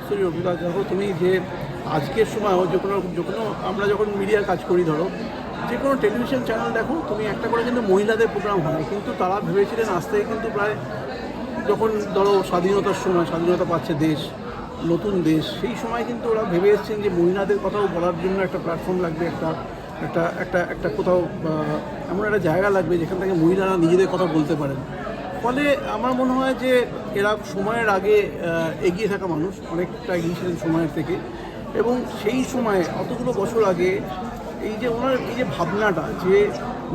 Actually রবিদা দেখো তুমি যে আজকের সময়ও যে কোনো যে কোনো আমরা যখন মিডিয়ার কাজ করি ধরো, যে কোনো টেলিভিশন চ্যানেল দেখো, তুমি একটা করে কিন্তু মহিলাদের প্রোগ্রাম হয়, কিন্তু তারা ভেবেছিলেন আজ থেকে কিন্তু প্রায় যখন ধরো স্বাধীনতার সময়, স্বাধীনতা পাচ্ছে দেশ, নতুন দেশ, সেই সময় কিন্তু ওরা ভেবে এসেছেন যে মহিলাদের কথাও বলার জন্য একটা প্ল্যাটফর্ম লাগবে, একটা একটা একটা একটা কোথাও এমন একটা জায়গা লাগবে যেখান থেকে মহিলারা নিজেদের কথা বলতে পারেন। ফলে আমার মনে হয় যে এরা সময়ের আগে এগিয়ে থাকা মানুষ, অনেকটা এগিয়ে ছিলেন সময়ের থেকে। এবং সেই সময়ে অতগুলো বছর আগে এই যে ওনার এই যে ভাবনাটা যে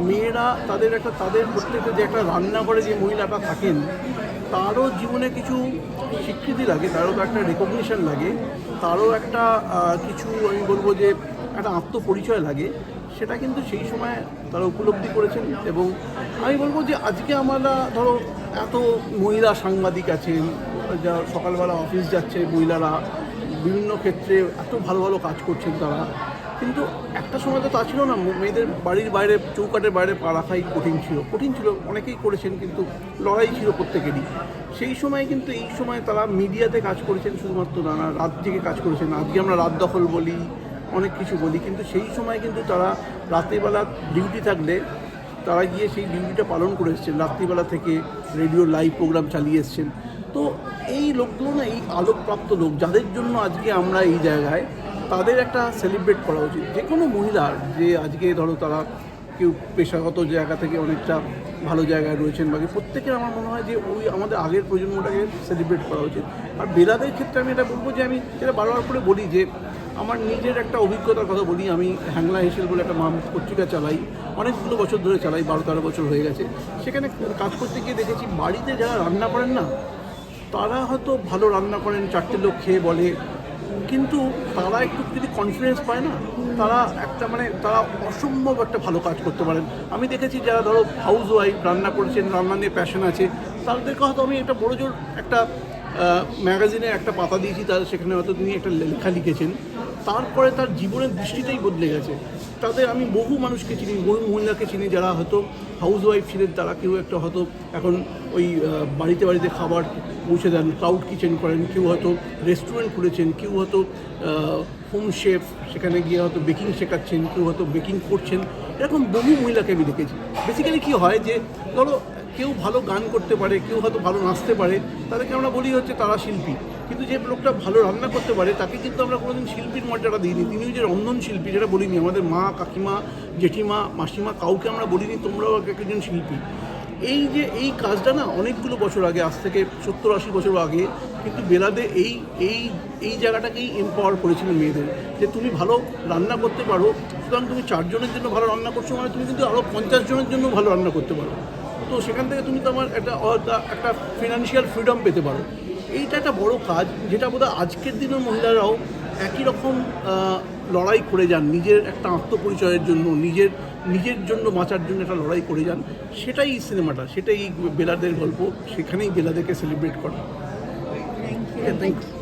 মেয়েরা তাদের একটা, তাদের প্রত্যেকটা যে একটা রান্নাঘরে যে মহিলাটা থাকেন, তারও জীবনে কিছু স্বীকৃতি লাগে, তারও একটা রেকগনিশন লাগে, তারও একটা কিছু আমি বলব যে একটা আত্মপরিচয় লাগে। সেটা কিন্তু সেই সময় তারা উপলব্ধি করেছেন এবং আমি বলব যে আজকে আমরা ধরো এত মহিলা সাংবাদিক আছেন, যা সকালবেলা অফিস যাচ্ছে মহিলারা, বিভিন্ন ক্ষেত্রে এত ভালো ভালো কাজ করছেন তারা। কিন্তু একটা সময় তো তা ছিল না, মেয়েদের বাড়ির বাইরে, চৌকাটের বাইরে পা রাখাই কঠিন ছিল। কঠিন ছিল, অনেকেই করেছেন কিন্তু লড়াই ছিল প্রত্যেকেরই। সেই সময় কিন্তু এই সময় তারা মিডিয়াতে কাজ করেছেন, শুধুমাত্র না না রাত জেগে কাজ করেছেন। আজকে আমরা রাত দখল বলি অনেক কিছু বলি। কিন্তু সেই সময় কিন্তু তারা রাত্রিবেলা ডিউটি থাকলে তারা গিয়ে সেই ডিউটিটা পালন করে এসেছেন। রাত্রিবেলা থেকে রেডিও লাইভ প্রোগ্রাম চালিয়ে এসছেন। তো এই লোকগুলো না, এই আলোকপ্রাপ্ত লোক, যাদের জন্য আজকে আমরা এই জায়গায়, তাদের একটা সেলিব্রেট করা উচিত। যে কোনো মহিলার যে আজকে ধরো তারা কেউ পেশাগত জায়গা থেকে অনেকটা ভালো জায়গায় রয়েছেন বাকি প্রত্যেকের আমার মনে হয় যে ওই আমাদের আগের প্রজন্মটাকে সেলিব্রেট করা উচিত। আর বেলাদের ক্ষেত্রে আমি এটা বলব যে আমি যেটা বারবার করে বলি যে আমার নিজের একটা অভিজ্ঞতার কথা বলি, আমি হ্যাংলা হিসেল বলে একটা মাম পত্রিকা চালাই, অনেকগুলো বছর ধরে চালাই, বারো তেরো বছর হয়ে গেছে। সেখানে কাজ করতে গিয়ে দেখেছি, বাড়িতে যারা রান্না করেন না, তারা হয়তো ভালো রান্না করেন, চারটে লোক খেয়ে বলে, কিন্তু তারা একটু যদি কনফিডেন্স পায় না, তারা একটা মানে তারা অসম্ভব একটা ভালো কাজ করতে পারেন। আমি দেখেছি যারা ধরো হাউস ওয়াইফ রান্না করেছেন, রান্না নিয়ে প্যাশন আছে, তাদেরকে হয়তো আমি একটা বড় জোর একটা ম্যাগাজিনে একটা পাতা দিয়েছি, তার সেখানে হয়তো তিনি একটা লেখা লিখেছেন। তারপরে তার জীবনের দৃষ্টিটাই বদলে গেছে। তাদের আমি বহু মানুষকে চিনি, বহু মহিলাকে চিনি যারা হয়তো হাউস ওয়াইফ ছিলেন, তারা কেউ একটা হয়তো এখন ওই বাড়িতে বাড়িতে খাবার পৌঁছে দেন ক্লাউড কিচেন করেন, কেউ হয়তো রেস্টুরেন্ট খুলেছেন, কেউ হয়তো হোম শেফ সেখানে গিয়ে হয়তো বেকিং শেখাচ্ছেন, কেউ হয়তো বেকিং করছেন। এরকম বহু মহিলাকে আমি দেখেছি। বেসিক্যালি কী হয় যে, ধরো কেউ ভালো গান করতে পারে, কেউ হয়তো ভালো নাচতে পারে, তাদেরকে আমরা বলি হচ্ছে তারা শিল্পী। কিন্তু যে লোকটা ভালো রান্না করতে পারে, তাকে কিন্তু আমরা কোনোদিন শিল্পীর মর্যাদা দিইনি। তিনি যে রন্ধন শিল্পী, যেটা বলিনি, আমাদের মা, কাকিমা, জেঠিমা, মাসিমা, কাউকে আমরা বলিনি, তোমরাও এক একজন শিল্পী। এই যে এই কাজটা না অনেকগুলো বছর আগে, আজ থেকে সত্তর আশি বছর আগে, কিন্তু বেলাদে এই এই এই জায়গাটাকেই এম্পাওয়ার করেছিলেন মেয়েদের। যে তুমি ভালো রান্না করতে পারো, সুতরাং তুমি চারজনের জন্য ভালো রান্না করছ মানে তুমি কিন্তু আরও পঞ্চাশ জনের জন্য ভালো রান্না করতে পারো। তো সেখান থেকে তুমি তো আমার একটা একটা ফিনান্সিয়াল ফ্রিডম পেতে পারো। এইটা একটা বড় কাজ যেটা বোধহয় আজকের দিনের মহিলারাও একই রকম লড়াই করে যান, নিজের একটা আত্মপরিচয়ের জন্য, নিজের নিজের জন্য বাঁচার জন্য একটা লড়াই করে যান। সেটাই এই সিনেমাটা, সেটাই বেলাদের গল্প, সেখানেই বেলাদেরকে সেলিব্রেট করা। Thank you